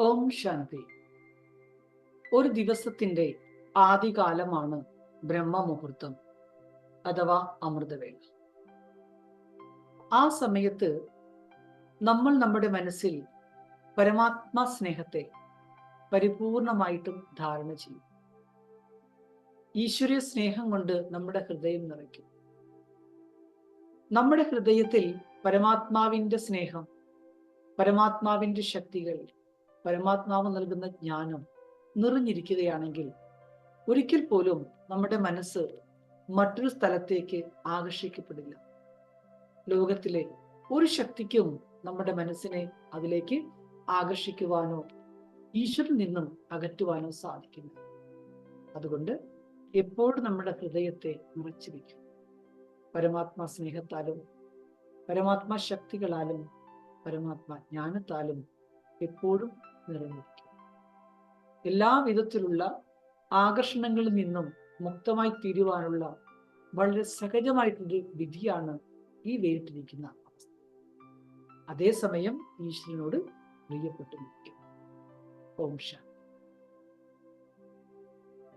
ഓം ശാന്തി. ഒരു ദിവസത്തിന്റെ ആദികാലമാണ് ബ്രഹ്മമുഹൂർത്തം അഥവാ അമൃതവേള. ആ സമയത്ത് നമ്മൾ നമ്മുടെ മനസ്സിൽ പരമാത്മാ സ്നേഹത്തെ പരിപൂർണമായിട്ടും ധാരണ ചെയ്യും. ഈശ്വരീയ സ്നേഹം കൊണ്ട് നമ്മുടെ ഹൃദയം നിറയ്ക്കും. നമ്മുടെ ഹൃദയത്തിൽ പരമാത്മാവിന്റെ സ്നേഹം പരമാത്മാവിന്റെ ശക്തികൾ പരമാത്മാവ് നൽകുന്ന ജ്ഞാനം നിറഞ്ഞിരിക്കുകയാണെങ്കിൽ ഒരിക്കൽ പോലും നമ്മുടെ മനസ്സ് മറ്റൊരു സ്ഥലത്തേക്ക് ആകർഷിക്കപ്പെടില്ല. ലോകത്തിലെ ഒരു ശക്തിക്കും നമ്മുടെ മനസ്സിനെ അതിലേക്ക് ആകർഷിക്കുവാനോ ഈശ്വരിൽ നിന്നും അകറ്റുവാനോ സാധിക്കില്ല. അതുകൊണ്ട് എപ്പോഴും നമ്മുടെ ഹൃദയത്തെ നിറച്ചിരിക്കും പരമാത്മാ സ്നേഹത്താലും പരമാത്മാ ശക്തികളാലും പരമാത്മാ ജ്ഞാനത്താലും എപ്പോഴും നിറഞ്ഞിരിക്കും എല്ലാ വിധത്തിലുള്ള ആകർഷണങ്ങളിൽ നിന്നും മുക്തമായി തീരുവാനുള്ള വളരെ സഹജമായിട്ടൊരു വിധിയാണ് ഈ വേറിട്ടിരിക്കുന്ന അവസ്ഥ. അതേസമയം ഈശ്വരനോട് പ്രിയപ്പെട്ടു നിൽക്കും ഓം ശാന്തി.